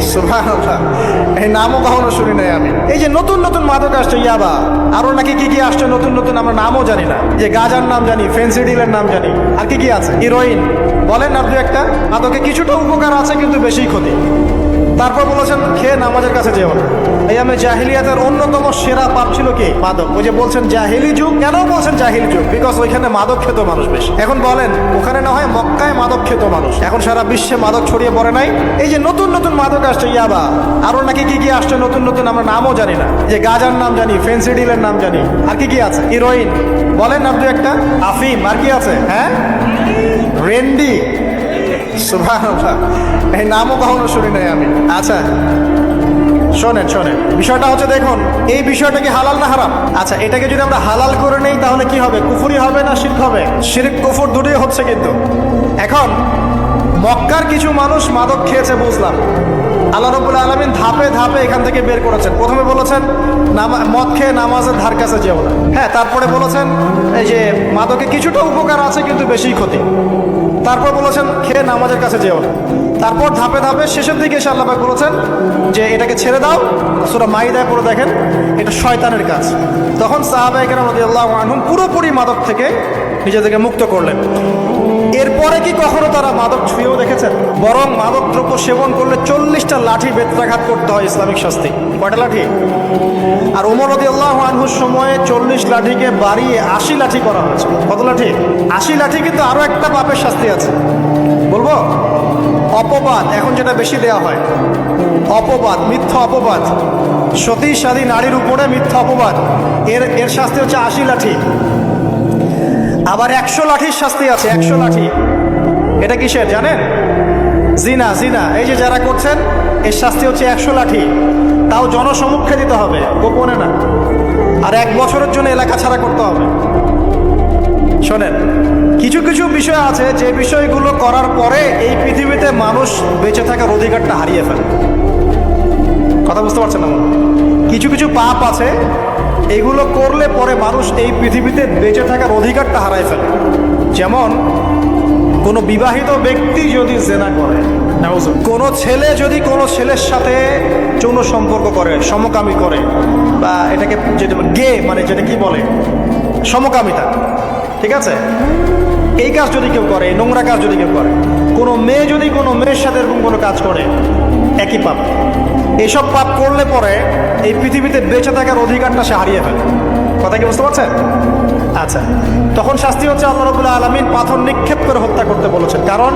সুবহানাল্লাহ। এই নামও কখনো শুনি নাই আমি। এই যে নতুন নতুন মাদক আসছে, ইয়াবা। আরও নাকি কি কি আসছে নতুন নতুন আমরা নামও জানি না। যে গাজার নাম জানি ফেন্সিডিলের নাম জানি। আর কি কি আছে? হিরোইন। বলেন দু একটা। মাদকে কিছুটা উপকার আছে, কিন্তু বেশি ক্ষতি। তারপর বলেছেন খেয়ে নামাজের কাছে যেও না। এই আমি জাহিলিয়াতের অন্যতম সেরা পাপ ছিল কি? মাদক। ওই যে বলছেন জাহিলি যুগ। কেন বলছেন জাহিলি যুগ? বিকজ ওইখানে মাদক খেত মানুষ বেশি। এখন বলেন, ওখানে না হয় মক্কায় মাদক খেত মানুষ। এখন সারা বিশ্বে মাদক ছড়িয়ে পড়ে নাই। এই যে নতুন নতুন মাদক আসছে, ইয়াবা। আরও নাকি কি কি আসছে নতুন নতুন আমরা নামও জানি না। যে গাজার নাম জানি ফেন্সিডিলের নাম জানি। আর কি কি আছে? হিরোইন। বলেন না দু একটা। আফিম। আর কি আছে? হ্যাঁ? এই নামও কখনো শুনি নাই আমি। আচ্ছা শোনেন শোনেন। বিষয়টা হচ্ছে দেখুন, এই বিষয়টা কি হালাল না হারাম? আচ্ছা এটাকে যদি আমরা হালাল করে নেই, তাহলে কি হবে? কুফুরি হবে না শিরক হবে? শিরক, কুফুর দুটোই হচ্ছে কিন্তু। এখন, মক্কার কিছু মানুষ মাদক খেয়েছে, বুঝলাম। আল্লাহ রবুল্লা আলমিন ধাপে ধাপে এখান থেকে বের করেছেন। প্রথমে বলেছেন মদ খেয়ে নামাজের ধার কাছে যেও না। হ্যাঁ তারপরে বলেছেন, এই যে, মাদকে কিছুটা উপকার আছে, কিন্তু বেশি ক্ষতি। তারপর বলেছেন, খেয়ে নামাজের কাছে যেও তারপর ধাপে ধাপে শেষের দিকে এসে আল্লাহ বলেছেন যে, এটাকে ছেড়ে দাও। সুরা মাইদায় পরে দেখেন, এটা শয়তানের কাজ। তখন সাহাবাহিকের আল্লাহ পুরোপুরি মাদক থেকে নিজেদেরকে মুক্ত করলেন। এরপরে কি কখনো তারা মাদক ছুঁয়েও দেখেছেন? বরং মাদক দ্রব্য সেবন করলে চল্লিশটা লাঠি বেত্রাঘাত করতে হয় ইসলামিক শাস্তি। কয়টা লাঠি? আর ওমর রদি আল্লাহ আনহুর সময়ে চল্লিশ লাঠিকে বাড়িয়ে আশি লাঠি করা হয়েছে। কত লাঠি? আশি লাঠি কিন্তু আরও একটা পাপের শাস্তি আছে। বলব? অপবাদ, এখন যেটা বেশি দেওয়া হয়। অপবাদ, মিথ্যা অপবাদ। সতী সাদী নারীর উপরে মিথ্যা অপবাদ। এর এর শাস্তি হচ্ছে আশি লাঠি। আবার একশো লাঠির শাস্তি আছে, একশো লাঠি। এটা কিসের, জানেন? জিনা জিনা। এই যে যারা করছেন, এর শাস্তি হচ্ছে একশো লাঠি। তাও জনসমক্ষে দিতে হবে, গোপনে না। আর এক বছরের জন্য এলাকা ছাড়া করতে হবে। শোনেন, কিছু কিছু বিষয় আছে, যে বিষয়গুলো করার পরে এই পৃথিবীতে মানুষ বেঁচে থাকার অধিকারটা হারিয়ে ফেলে। কথা বুঝতে পারছেন না? কিছু কিছু পাপ আছে এগুলো করলে পরে মানুষ এই পৃথিবীতে বেঁচে থাকার অধিকারটা হারায় ফেলে। যেমন, কোনো বিবাহিত ব্যক্তি যদি জেনা করে, কোনো ছেলে যদি কোনো ছেলের সাথে যৌন সম্পর্ক করে, সমকামী করে, বা এটাকে যেটা গে মানে যেটা কি বলে? সমকামিতা, ঠিক আছে? এই কাজ যদি কেউ করে নোংরা কাজ যদি কেউ করে, কোনো মেয়ে যদি কোনো মেয়ের সাথে এরকম কোনো কাজ করে, একই পাপ। এইসব পাপ করলে পরে এই পৃথিবীতে বেঁচে থাকার অধিকারটা সে হারিয়ে ফেলে। কথা কি বুঝতে পারছেন? আচ্ছা তখন শাস্তি হচ্ছে আল্লাহ রবুল্লাহ আলমিন পাথর নিক্ষেপ করে হত্যা করতে বলেছেন। কারণ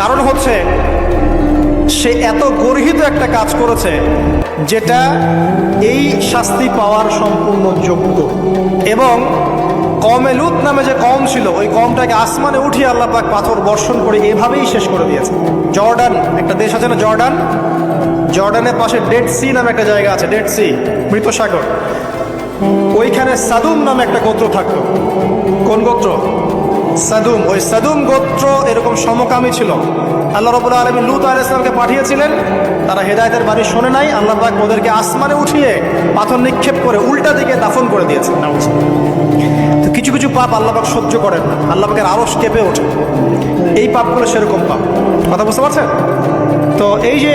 কারণ হচ্ছে, সে এত গর্হিত একটা কাজ করেছে যেটা এই শাস্তি পাওয়ার সম্পূর্ণ যোগ্য। এবং কমে লুত নামে যে কম ছিল, ওই কমটাকে আসমানে উঠিয়ে আল্লাহ পাক পাথর বর্ষণ করে এভাবেই শেষ করে দিয়েছে জর্ডান, একটা দেশ আছে না জর্ডান? জর্ডানের পাশে ডেড সি নামে একটা জায়গা আছে, ডেড সি মৃত সাগর ওইখানে সাদুম নামে একটা গোত্র থাকতো। কোন গোত্র? সাদুম। ওই সাদুম গোত্র এরকম সমকামী ছিল। আল্লাহ রবুল্লা আলমী লুত আল ইসলামকে পাঠিয়েছিলেন। তারা হেদায়তের বাড়ি শোনে নাই। আল্লাহ পাক ওদেরকে আসমানে উঠিয়ে পাথর নিক্ষেপ করে উল্টা দিকে দাফন করে দিয়েছে তো কিছু কিছু পাপ আল্লাহ পাক সহ্য করেন না। আল্লাহ পাকের আরও কেঁপে ওঠে। এই পাপগুলো সেরকম পাপ। কথা বুঝতে পারছেন? তো এই যে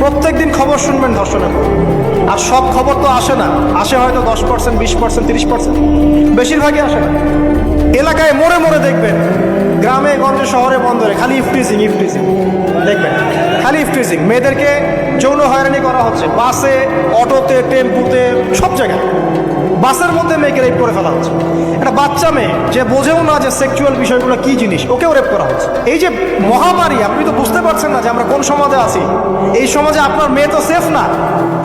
প্রত্যেক দিন খবর শুনবেন ধর্ষণের আর সব খবর তো আসে না। আসে হয়তো দশ পার্সেন্ট বিশ পার্সেন্ট তিরিশ পার্সেন্ট বেশিরভাগই আসে না। এলাকায় মোড়ে মোড়ে দেখবেন। গ্রামে, গঞ্জে, শহরে, বন্দরে খালি ইফটিজিং ইফটিজিং দেখবেন, খালি ইফটিজিং মেয়েদেরকে যৌন হয়রানি করা হচ্ছে। বাসে, অটোতে, টেম্পুতে, সব জায়গায়। বাসের মধ্যে মেয়েকে রেপ করে ফেলা হচ্ছে। একটা বাচ্চা মেয়ে, যে বোঝেও না যে সেক্সুয়াল বিষয়গুলো কি জিনিস, ওকেও রেপ করা হচ্ছে। এই যে মহামারী, আপনি তো বুঝতে পারছেন না যে আমরা কোন সমাজে আছি। এই সমাজে আপনার মেয়ে তো সেফ না।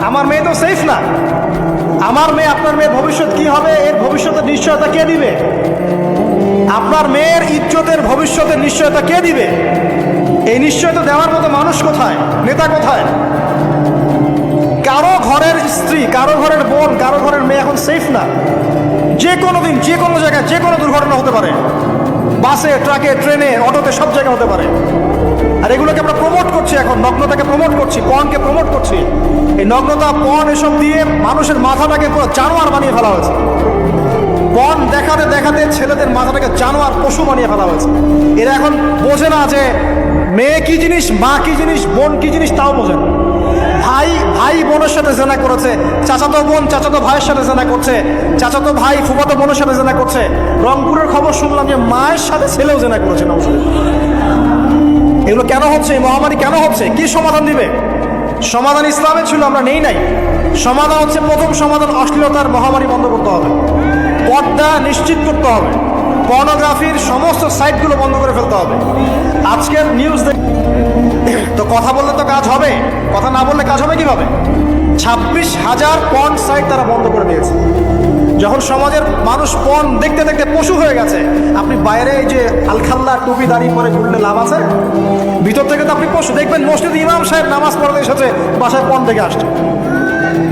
আমার মেয়ে তো সেফ না। আমার মেয়ে, আপনার মেয়ের ভবিষ্যৎ কি হবে? এর ভবিষ্যতের নিশ্চয়তা কে দিবে? আপনার মেয়ের ইজ্জতের ভবিষ্যতের নিশ্চয়তা কে দিবে? এই নিশ্চয়তা দেওয়ার মতো মানুষ কোথায়? নেতা কোথায়? কারও ঘরের স্ত্রী, কারও ঘরের বোন, কারও ঘরের মেয়ে এখন সেফ না। যে কোনো দিন, যে কোনো জায়গায়, যে কোনো দুর্ঘটনা হতে পারে। বাসে, ট্রাকে, ট্রেনে, অটোতে সব জায়গায় হতে পারে। আর এগুলোকে আমরা প্রমোট করছি এখন, নগ্নতাকে প্রমোট করছি, পণকে প্রমোট করছি। এই নগ্নতা, পণ এসব দিয়ে মানুষের মাথাটাকে পুরো জানোয়ার বানিয়ে ফেলা হয়েছে। পণ দেখাতে দেখাতে ছেলেদের মাথাটাকে জানোয়ার পশু বানিয়ে ফেলা হয়েছে। এরা এখন বোঝে না যে মেয়ে কি জিনিস, মা কি জিনিস, বোন কি জিনিস, তাও বোঝে না। ভাই ভাই বোনের সাথে জেনা করেছে। চাচাতো বোন, চাচাতো ভাইয়ের সাথে জেনা করছে। চাচাতো ভাই, ফুফাতো বোনের সাথে জেনা করছে। রংপুরের খবর শুনলাম যে মায়ের সাথে ছেলেও জেনা করেছে এগুলো কেন হচ্ছে? এই মহামারী কেন হচ্ছে? কি সমাধান দিবে? সমাধান ইসলামে ছিল, আমরা নেই নাই। সমাধান হচ্ছে, প্রথম সমাধান অশ্লীলতার মহামারী বন্ধ করতে হবে। পর্দা নিশ্চিত করতে হবে। পর্নোগ্রাফির সমস্ত সাইটগুলো বন্ধ করে ফেলতে হবে। আজকের নিউজ তো কথা বললে তো কাজ হবে। কথা না বললে কাজ হবে কীভাবে? ছাব্বিশ হাজার পন সাইট তারা বন্ধ করে দিয়েছে। যখন সমাজের মানুষ পণ দেখতে দেখতে পশু হয়ে গেছে, আপনি বাইরে এই যে আলখাল্লা, টুপি দাঁড়িয়ে পরে ঘুরলে লাভ আছে? ভিতর থেকে তো আপনি পশু। দেখবেন মসজিদ ইমাম সাহেব নামাজ পড়তে এসেছে বাসায় পণ থেকে আসছে।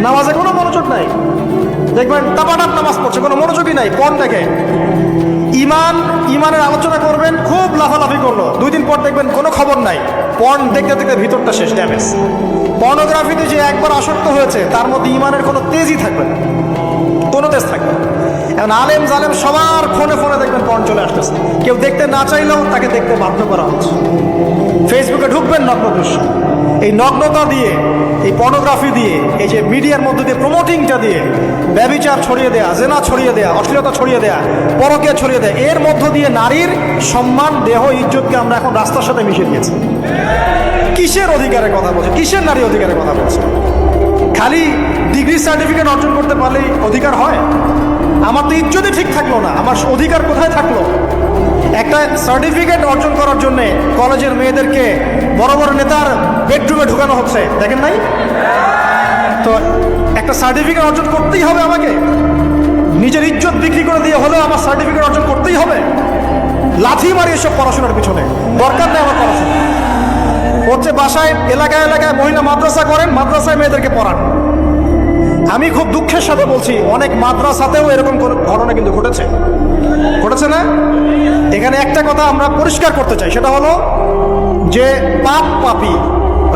নামাজে কোনো মনোযোগ নাই। দেখবেন টাপাটাপ নামাজ পড়ছে, কোনো মনোযোগই নাই পণ দেখে। ইমান, ইমানের আলোচনা করবেন, খুব লাফালাফি করল। দুই দিন পর দেখবেন কোনো খবর নাই। পর্ন দেখতে দেখতে ভিতরটা শেষ ড্যামেজ পর্নোগ্রাফিতে যে একবার আসক্ত হয়েছে, তার মধ্যে ইমানের কোনো তেজই থাকবে না। কোনো তেজ থাকবে। এখন আলেম জালেম সবার ফোনে ফোনে দেখবেন পর্ন চলে আসতেছে। কেউ দেখতে না চাইলেও তাকে দেখতে বাধ্য করা হচ্ছে। ফেসবুকে ঢুকবেন নগ্ন দৃশ্য। এই নগ্নতা দিয়ে এই পর্নোগ্রাফি দিয়ে, এই যে মিডিয়ার মধ্যে দিয়ে প্রমোটিংটা দিয়ে, ব্যবিচার ছড়িয়ে দেয়া, জেনা ছড়িয়ে দেয়া, অশ্লীলতা ছড়িয়ে দেয়া পরকে ছড়িয়ে দেয়া, এর মধ্য দিয়ে নারীর সম্মান, দেহ, ইজ্জতকে আমরা এখন রাস্তার সাথে মিশিয়ে দিয়েছি। কিসের অধিকারের কথা বলছে? কিসের নারী অধিকারের কথা বলছে? খালি ডিগ্রি সার্টিফিকেট অর্জন করতে পারলেই অধিকার হয়? আমার তো ইজ্জতই ঠিক থাকল না। আমার অধিকার কোথায় থাকল? একটা সার্টিফিকেট অর্জন করার জন্য কলেজের মেয়েদেরকে বড় বড় নেতার বেডরুমে ঢুকানো হচ্ছে। দেখেন নাই? তো একটা সার্টিফিকেট অর্জন করতেই হবে আমাকে। নিজের ইজ্জত বিক্রি করে দিয়ে হলেও আমার সার্টিফিকেট অর্জন করতেই হবে। লাথি মারি এসব পড়াশোনার পিছনে। দরকার নেই আমার পড়াশোনা। হচ্ছে বাসায় এলাকায় এলাকায় মহিলা মাদ্রাসা করেন, মাদ্রাসায় মেয়েদেরকে পড়ান। আমি খুব দুঃখের সাথে বলছি, অনেক মাদ্রাসাতেও এরকম ঘটনা কিন্তু ঘটেছে। ঘটেছে না? এখানে একটা কথা আমরা পরিষ্কার করতে চাই, সেটা হলো যে পাপ পাপি,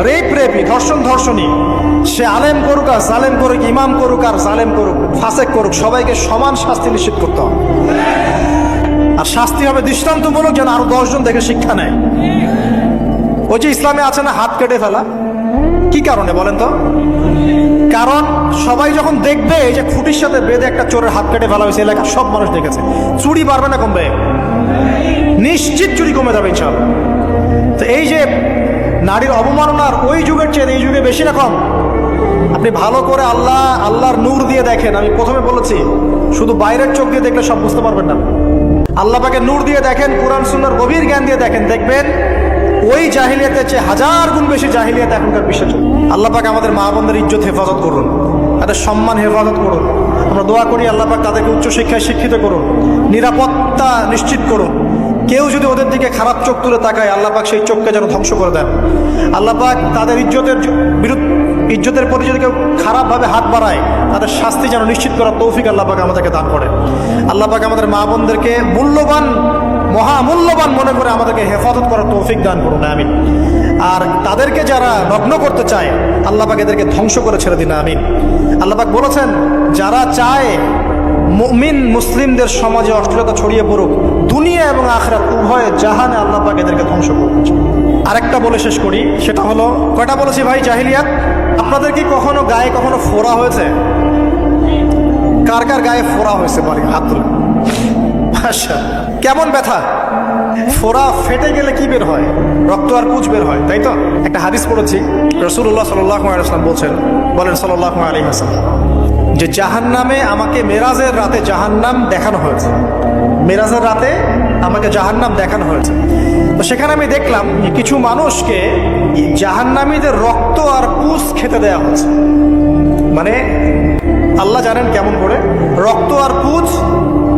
রেপ রেপি, ধর্ষণ ধর্ষণী, সে আলেম করুক আর জালেম করুক, ইমাম করুক আর জালেম করুক, ফাসেক করুক, সবাইকে সমান শাস্তি নিশ্চিত করতে হবে। আর শাস্তি হবে দৃষ্টান্তমূলক যেন আরও দশজন দেখে শিক্ষা নেয়। ওই যে ইসলামে আছে না, হাত কেটে ফেলা? কি কারণে বলেন তো? কারণ সবাই যখন দেখবে এই যে খুঁটির সাথে বেঁধে একটা চোরের হাত কেটে ফেলা হয়েছে, এলাকার সব মানুষ দেখেছে। চুরি বাড়বে না কমবে। নিশ্চিত চুরি কমে যাবে ইনশাল্লাহ তো এই যে নারীর অবমাননার ওই যুগের চেয়ে এই যুগে বেশি না কম। আপনি ভালো করে আল্লাহ, আল্লাহর নূর দিয়ে দেখেন। আমি প্রথমে বলেছি, শুধু বাইরের চোখ দিয়ে দেখলে সব বুঝতে পারবেন না। আল্লাহ পাকে নূর দিয়ে দেখেন, কোরআন, সুন্নার গভীর জ্ঞান দিয়ে দেখেন। দেখবেন ওই জাহিলিয়াতের চেয়ে হাজার গুণ বেশি জাহিলিয়াত এখনকার বিশ্বে চলে। আল্লাহ আমাদের মা বোনদের ইজ্জত হেফাজত করুন। তাদের সম্মান হেফাজত করুন। আমরা দোয়া করি আল্লাহ পাক তাদেরকে উচ্চশিক্ষায় শিক্ষিত করুন। নিরাপত্তা নিশ্চিত করুন। কেউ যদি ওদের দিকে খারাপ চোখ তুলে তাকায়, আল্লাহ পাক সেই চোখকে যেন ধ্বংস করে দেন। আল্লাহ পাক তাদের ইজ্জতের বিরুদ্ধ ইজ্জতের প্রতি যদি কেউ খারাপভাবে হাত বাড়ায়, তাদের শাস্তি যেন নিশ্চিত করার তৌফিক আল্লাহ পাক আমাদেরকে দান করে আল্লাহ পাক আমাদের মা বোনদেরকে মূল্যবান মহামূল্যবান মনে করে আমাদেরকে হেফাজত করার তৌফিক দান করুন, আমিন। আর তাদেরকে যারা নগ্ন করতে চায়, আল্লাহ পাক এদেরকে ধ্বংস করে ছেড়ে দিন, আমিন। আল্লাহ পাক বলেছেন, যারা চায় মুমিন মুসলিমদের সমাজে অশ্লীলতা ছড়িয়ে পড়ুক, দুনিয়া এবং আখরাত উভয় জাহানে আল্লাহ পাক এদেরকে ধ্বংস করুন আরেকটা বলে শেষ করি, সেটা হলো, কয়টা বলেছি ভাই জাহিলিয়াত? আপনাদের কি কখনো গায়ে কখনো ফোড়া হয়েছে? কার কার গায়ে ফোড়া হয়েছে বলে হাত তুলে। কেমন ব্যথা? ফোড়া ফেটে গেলে কি বের হয়? রক্ত আর পুজ বের হয়, তাই তো? একটা হাদিস পড়েছি রসুল্লাহ সাল্লাম বলছেন, বলেন সাল্লাহ আলী হাসান যে জাহান্নামে আমাকে মেরাজের রাতে জাহান্নাম দেখানো হয়েছে। মেরাজের রাতে আমাকে জাহান্নাম দেখানো হয়েছে। তো সেখানে আমি দেখলাম কিছু মানুষকে জাহান্নামীদের রক্ত আর পুষ খেতে দেয়া হয়েছে। মানে আল্লাহ জানেন কেমন করে? রক্ত আর পুজ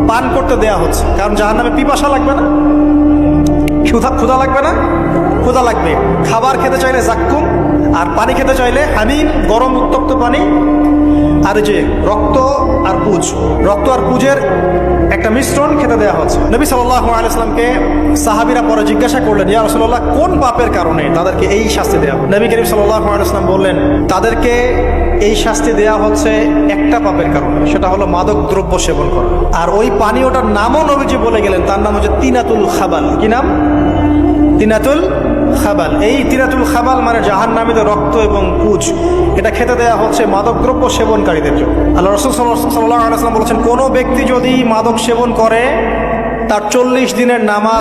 পান করতে দেয়া হচ্ছে। কারণ জাহান্নামে পিপাসা লাগবে না। ক্ষুধা ক্ষুধা লাগবে না। ক্ষুধা লাগবে। খাবার খেতে চাইলে জাক্কুম, আর পানি খেতে চাইলে হামিম, গরম উত্তপ্ত পানি, আর যে রক্ত আর পুজ। রক্ত আর পুজের একটা মিশ্রণ খেতে দেওয়া হচ্ছে। নবী সাল্লাহ আলাইসলামকে সাহাবিরা পরে জিজ্ঞাসা করলেন, ইয়া রসুল্লাহ কোন পাপের কারণে তাদেরকে এই শাস্তি দেওয়া? নবী করিম সাল্লাহ আলাইসলাম বললেন, তাদেরকে এই শাস্তি দেওয়া হচ্ছে একটা পাপের কারণে। সেটা হলো মাদক দ্রব্য সেবন করা। আর ওই পানীয়টার নামও নবীজি বলে গেলেন, তার নাম হচ্ছে তিনাতুল খাবাল। কি নাম? তিনাতুল খাবাল। এই তিনাতুল খাবাল মানে জাহান নামীদের রক্ত এবং কুচ এটা খেতে দেওয়া হচ্ছে মাদকদ্রব্য সেবনকারীদের জন্য। আল্লাহ রসুল সাল্লাহ বলেছেন, কোনো ব্যক্তি যদি মাদক সেবন করে, তার চল্লিশ দিনের নামাজ